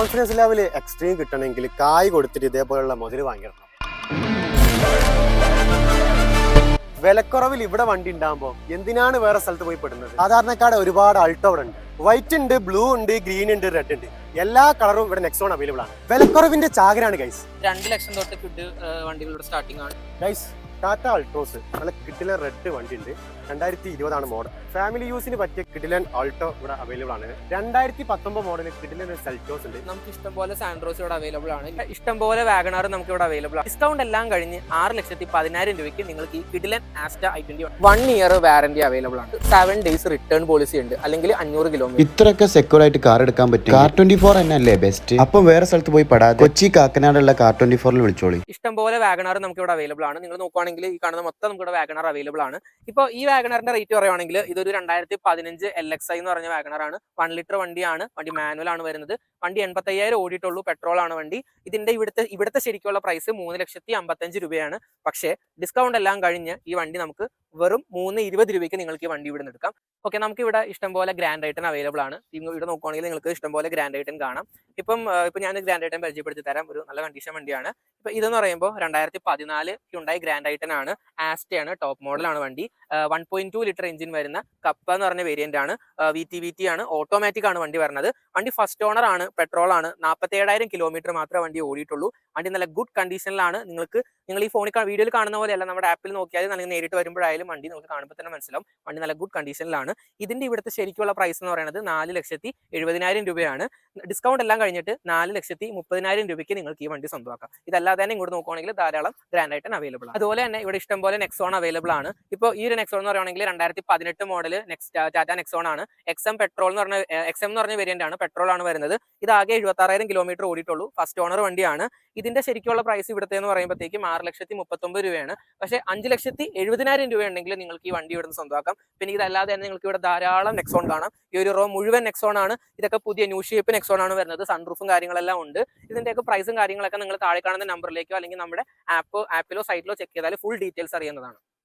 Confidence level extreme കിട്ടണമെങ്കിൽ കായ് കൊടുത്തിട്ട് ഇതേപോലുള്ള മുതൽ വാങ്ങിയിടണം. വിലക്കുറവിൽ ഇവിടെ വണ്ടി ഉണ്ടാകുമ്പോൾ എന്തിനാണ് വേറെ സ്ഥലത്ത് പോയി പെടുന്നത്? സാധാരണക്കാട് ഒരുപാട് അൾട്ടോ ഇവിടെ ഉണ്ട്. വൈറ്റ് ഉണ്ട് ബ്ലൂ ഉണ്ട് ഗ്രീൻ ഉണ്ട് റെഡ് ഉണ്ട്. എല്ലാ കളറും ഇവിടെ നെക്സോൺ അവൈലബിൾ ആണ്. വിലക്കുറവിന്റെ ചാകരാണ് ഗൈസ് രണ്ട് ലക്ഷം തൊട്ട് ഫുഡ് വണ്ടികളുടെ സ്റ്റാർട്ടിംഗ് ആണ്. ഗൈസ് ടാറ്റ അൾട്രോസ് നല്ല കിഡിലൻ റെഡ് വണ്ടി ഉണ്ട് രണ്ടായിരത്തി ഇരുപതാണ് മോഡൽ ഫാമിലി യൂസിന് പറ്റിയ കിഡിലൻ ആൾട്ടോ ഇവിടെ അവൈലബിൾ ആണ്. രണ്ടായിരത്തി പത്തൊമ്പത് മോഡൽ കിഡിലൻ സെൽറ്റോസ് ഉണ്ട്. നമുക്ക് ഇഷ്ടംപോലെ സാൻഡ്രോസ് ഇവിടെ അവൈലബിൾ ആണ്. ഇഷ്ടംപോലെ വാഗണാർ നമുക്ക് ഇവിടെ അവൈലബിൾ ആണ്. ഡിസ്കൗണ്ട് എല്ലാം കഴിഞ്ഞ് ആറ് ലക്ഷത്തി പതിനായിരം രൂപയ്ക്ക് നിങ്ങൾക്ക് ഈ കിഡിലൻ Asta I twenty one year warranty available ആണ്. സെവൻ ഡേയ്സ് റിട്ടേൺ പോളിസി ഉണ്ട്. അല്ലെങ്കിൽ അഞ്ഞൂറ് കിലോമീറ്റർ ഇത്രയൊക്കെ സെക്യൂർ ആയിട്ട് കാർ എടുക്കാൻ പറ്റും കാർ ട്വന്റി ഫോർ തന്നെ അല്ലേ ബെസ്റ്റ് അപ്പം വേറെ സ്ഥലത്ത് പോയി പെടാതെ കൊച്ചി കാക്കനാടുള്ള കാർ ട്വന്റി ഫോറിൽ വിളിച്ചോളി. ഇഷ്ടംപോലെ വാഗണാർ നമുക്ക് ഇവിടെ അവൈലബിൾ ആണ്. നിങ്ങൾ നോക്കുവാണെങ്കിൽ ഈ കാണുന്ന മൊത്തം നമുക്ക് ഇവിടെ വാഗണാർ അവൈലബിൾ ആണ്. ഇപ്പോൾ ഈ വാഗണാറിന്റെ റേറ്റ് പറയുവാണെങ്കിൽ ഇതൊരു രണ്ടായിരത്തി പതിനഞ്ച് എൽ എക്സ് ഐ എന്ന് പറഞ്ഞ വാഗണർ ആണ്. വൺ ലിറ്റർ വണ്ടിയാണ്. വണ്ടി മാനുവൽ ആണ് വരുന്നത്. വണ്ടി എൺപത്തയ്യായിരം ഓടിയിട്ടുള്ളൂ. പെട്രോൾ ആണ് വണ്ടി. ഇതിന്റെ ഇവിടുത്തെ ഇവിടുത്തെ ശരിക്കുള്ള പ്രൈസ് മൂന്ന് ലക്ഷത്തി അമ്പത്തഞ്ച് രൂപയാണ്. പക്ഷേ ഡിസ്കൗണ്ട് എല്ലാം കഴിഞ്ഞ് ഈ വണ്ടി നമുക്ക് വെറും മൂന്ന് ഇരുപത് രൂപയ്ക്ക് നിങ്ങൾക്ക് ഈ വണ്ടി ഇവിടെ നിന്ന് എടുക്കാം. ഓക്കെ നമുക്ക് ഇവിടെ ഇഷ്ടംപോലെ ഗ്രാൻഡ് ഐറ്റൻ അവൈലബിൾ ആണ്. ഇവിടെ നോക്കുവാണെങ്കിൽ നിങ്ങൾക്ക് ഇഷ്ടംപോലെ ഗ്രാൻഡ് ഐറ്റൻ കാണാം. ഇപ്പം ഇപ്പം ഞാൻ ഗ്രാൻഡ് ഐറ്റൻ പരിചയപ്പെടുത്തി തരാം. ഒരു നല്ല കണ്ടീഷൻ വണ്ടിയാണ്. ഇപ്പൊ ഇതെന്ന് പറയുമ്പോൾ രണ്ടായിരത്തി പതിനാല് ഹ്യുണ്ടായി ഗ്രാൻഡ് ഐറ്റൻ ആണ് ആസ്റ്റയാണ് ടോപ്പ് മോഡലാണ് വണ്ടി. One point two litre engine വരുന്ന കപ്പ എന്ന് പറഞ്ഞ വേരിയന്റ് ആണ്. വി ടി വി ടി ആണ്. ഓട്ടോമാറ്റിക് ആണ് വണ്ടി വരുന്നത് വണ്ടി ഫസ്റ്റ് ഓണർ ആണ് പെട്രോൾ ആണ്. നാൽപ്പത്തി ഏഴായിരം കിലോമീറ്റർ മാത്രമേ വണ്ടി ഓടിയിട്ടുള്ളൂ. വണ്ടി നല്ല ഗുഡ് കണ്ടീഷനിലാണ് നിങ്ങൾക്ക് നിങ്ങൾ ഈ ഫോണിൽ വീഡിയോയിൽ കാണുന്ന പോലെയല്ല നമ്മുടെ ആപ്പിൽ നോക്കിയാൽ നിങ്ങൾ നേരിട്ട് വരുമ്പോഴായാലും വണ്ടി നിങ്ങൾക്ക് കാണുമ്പോൾ തന്നെ മനസ്സിലാവും. വണ്ടി നല്ല ഗുഡ് കണ്ടീഷനിലാണ് ഇതിന്റെ ഇവിടുത്തെ ശരിക്കുള്ള പ്രൈസ് എന്ന് പറയുന്നത് നാല് ലക്ഷത്തി എഴുപതിനായിരം രൂപയാണ്. ഡിസ്കൗണ്ട് എല്ലാം കഴിഞ്ഞിട്ട് നാല് ലക്ഷത്തി മുപ്പതിനായിരം രൂപയ്ക്ക് നിങ്ങൾക്ക് ഈ വണ്ടി സ്വന്തമാക്കാം. ഇതല്ലാതെ തന്നെ ഇങ്ങോട്ട് നോക്കുകയാണെങ്കിൽ ധാരാളം ഗ്രാൻഡ് അവൈലബിൾ ആണ്. അതുപോലെ തന്നെ ഇവിടെ ഇഷ്ടംപോലെ നെക്സോൺ അവൈലബിൾ ആണ്. ഇപ്പോൾ ഈ ഒരു നെക്സോൺ എന്ന് പറയുകയാണെങ്കിൽ രണ്ടായിരത്തി പതിനെട്ട് മോഡൽ നെക്സ്റ്റ് ടാറ്റ നെക്സോൺ ആണ് എക്സം പെട്രോൾ എന്ന് പറഞ്ഞ എക്സം എന്ന് പറഞ്ഞ വേരിയന്റ് ആണ്. പെട്രോൾ ആണ് വരുന്നത്. ഇത് ആകെ എഴുപത്താറായിരം കിലോമീറ്റർ ഓടിയിട്ടുള്ളൂ. ഫസ്റ്റ് ഓണർ വണ്ടിയാണ്. ഇതിന്റെ ശരിക്കുള്ള പ്രൈസ് ഇവിടുത്തെ എന്ന് പറയുമ്പോഴത്തേക്കും ആറ് ലക്ഷത്തി മുപ്പത്തൊമ്പത് രൂപയാണ്. പക്ഷേ അഞ്ച് ലക്ഷത്തി എഴുപതിനായിരം രൂപ ഉണ്ടെങ്കിൽ നിങ്ങൾക്ക് ഈ വണ്ടി ഇവിടുന്ന് സ്വന്തമാക്കാം. പിന്നെ ഇതല്ലാതെ തന്നെ നിങ്ങൾക്ക് ഇവിടെ ധാരാളം നെക്സോൺ കാണാം. ഈ ഒരു റോ മുഴുവൻ നെക്സോൺ ആണ്. ഇതൊക്കെ പുതിയ ന്യൂ ഷേപ്പ് നെക്സോൺ ആണ് വരുന്നത്. സൺറൂഫും കാര്യങ്ങളെല്ലാം ഉണ്ട്. ഇതിന്റെയൊക്കെ പ്രൈസും കാര്യങ്ങളൊക്കെ നിങ്ങൾ താഴെ കാണുന്ന നമ്പറിലേക്കോ അല്ലെങ്കിൽ നമ്മുടെ ആപ്പ് ആപ്പിലോ സൈറ്റിലോ ചെക്ക് ചെയ്താൽ ഫുൾ ഡീറ്റെയിൽസ് അറിയുന്നതാണ്.